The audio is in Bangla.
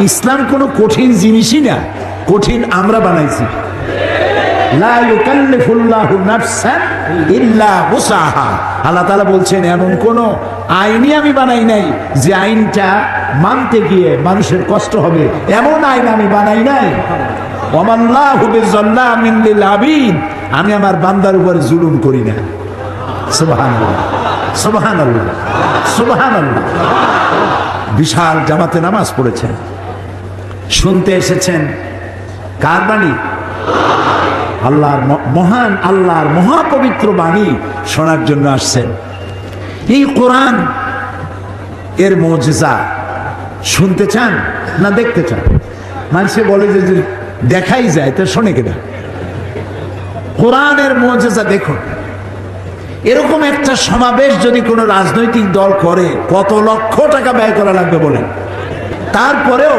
ইসলাম কোনো কঠিন জিনিসই না, কঠিন আমরা বানাইছি। আল্লাহ তাআলা বলছেন, এমন কোন আইনই আমি বানাই নাই যে আইনটা মানতে গিয়ে মানুষের কষ্ট হবে। এমন আইন আমি বানাই নাই। আমি আমার বান্দার উপরে জুলুম করি না। সুবহানাল্লাহ সুবহানাল্লাহ সুবহানাল্লাহ। বিশাল জামাতে নামাজ পড়েছেন। শুনতে এসেছেন। কার বাণী? আল্লাহর মহান আল্লাহর মহাপবিত্র বাণী শোনার জন্য আসছেন। এই কোরআন, এর মজেজা শুনতে চান না দেখতে চান? মানুষে বলে যে যে দেখাই যায়, তা শোনে কেনা? কোরআনের মজেজা দেখুন। এরকম একটা সমাবেশ যদি কোনো রাজনৈতিক দল করে, কত লক্ষ টাকা ব্যয় করা লাগবে বলেন। তারপরেও